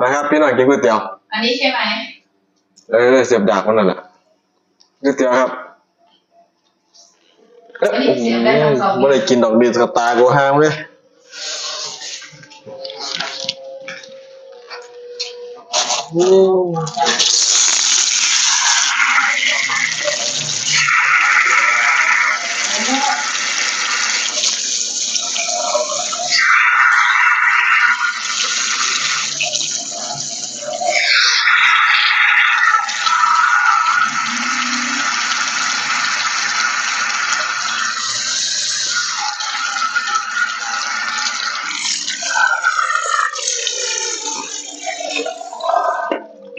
นะครับ พี่หน่อยกินก๋วยเตี๋ยว อันนี้ใช่ไหมเออเสียบดากมันนั่นแหละก๋วยเตี๋ยวครับเอ๊ะโอ้โหไม่ได้กินดอกดีกับตากูห้ามเลยอืม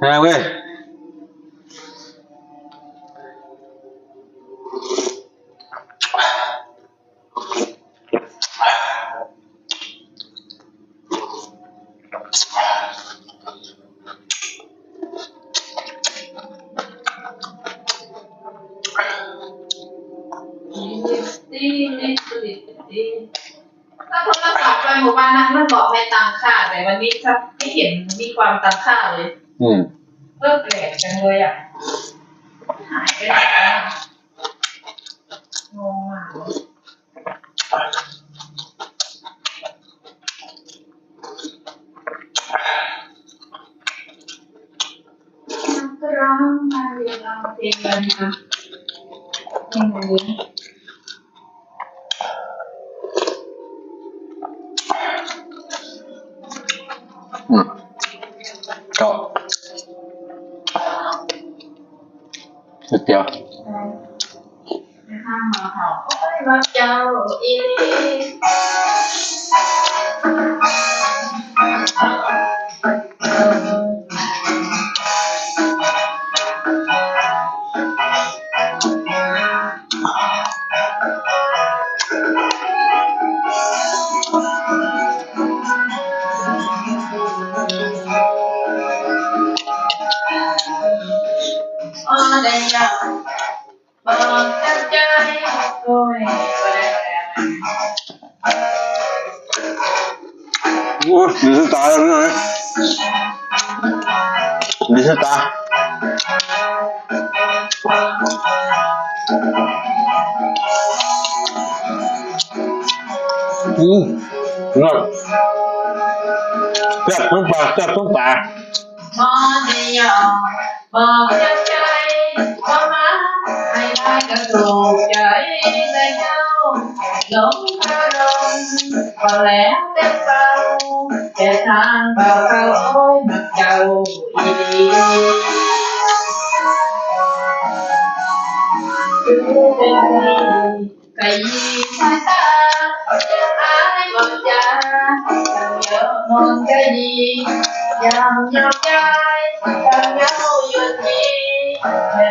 นบ่เนียนใส่อันเดียวมันไม่ค่อยดำเป็นบ่โอ้ยดีกับตาแห้งเว้ยดีดีดีถ้าโทรศัพท์ไปหมู่บ้านนั้นมันบอกให้ตังค่าแต่วันนี้ครับไม่เห็นมีความตังค่าเลย อืมเลิกแปลกจังเลยอะหายไปไหนแล้วอะงงมากเลยนักร้องมาเรียนร้องเพลงกันนะเพลงอะไรดีอืมก็ สุดยเดียวข้างมาเขาโอ้ยรักเจ้าอี หลีโอ้ได้ยังบอกกับใจโอ้ยบ่ได้บ่ได้บ่ได้โอ้ ให้ได้ก็ถูกใจได้เจ้าหลงอารมณ์ก็แล้วแต่เฝ้าแต่ท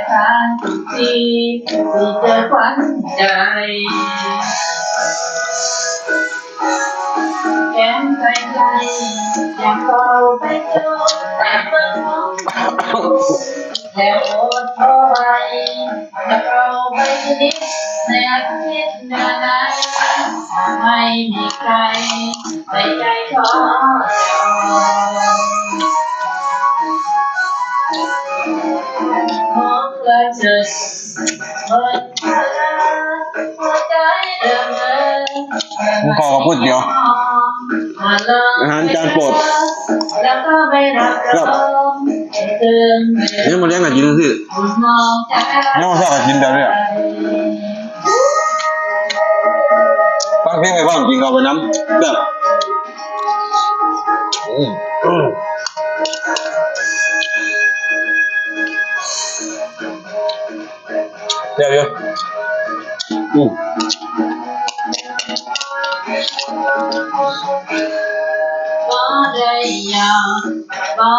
ทางทุกทีที่เจอควันใจแก้มใจใจอยากเข้าไปจูบแต่เมื่อมองแล้วอดเอาไว้จะเอาไปนิดในอาทิตย์เดือนไหนไม่มีใครในใจขอเรา เพื่อเธอหมดเวลาหัวใจเดิมเดิมผมขอพูดเดียว อาหารจานโปรดแล้วก็ไม่รับรองเติมนี่มาเลี้ยงกันกินสิมองใจนี่มาสอบกินเดี๋ยวเนี่ยฟังเพลงไปฟังกินข้าวไปน้ำแบบอืม อืมเดี๋ยวเดี๋ยวอืมได้ยังบอ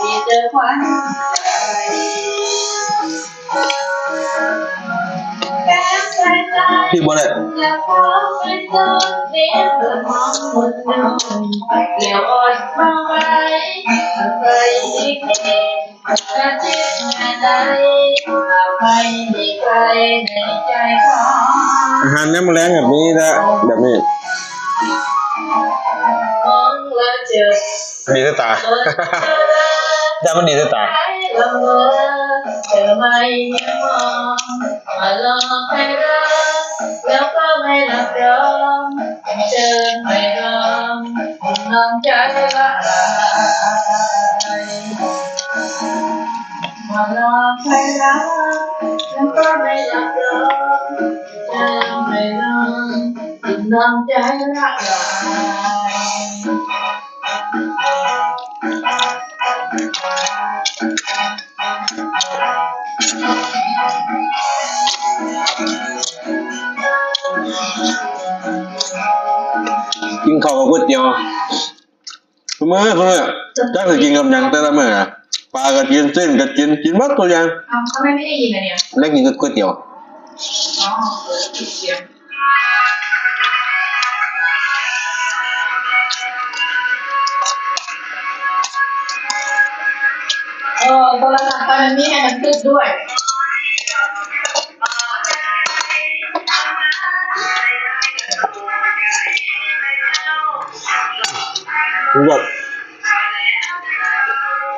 กใจประมาณไปแล้ พี่บ่ได้อยากขอเป็นเลี้ยอมองหมดนมเกี่ยอ่อนมาไว้เคยอีกนิดกระจิตในใจไม่มีใครในใจของอาหารน้ำแรงแบบนี้นะแบบนี้มองแล้วเจอดีถ้าตาจอแต่มันดีถ้าตาเธอไม่ยังมองมาลองให้ แล้วก็ไม่รับรองเจอไม่รองน้องใจละ กแล้วก็ไม่รับรองเจอไม่รองน้องใจละลายกินข้าวกับก๋วยเตี๋ยวเมื่อเมื่อจักจะกินกับหยังแต่ละมื้ออะปลาก็กินเส้นก็กินกินหมดตัวอย่างเอาทำไมไม่ได้ยินอะเนี่ยแล้วกินกับก๋วยเตี๋ยวอ๋อเออผิดเสียงเออโทรศัพท์ตอนนี้ให้มันตึกด้วย แบบ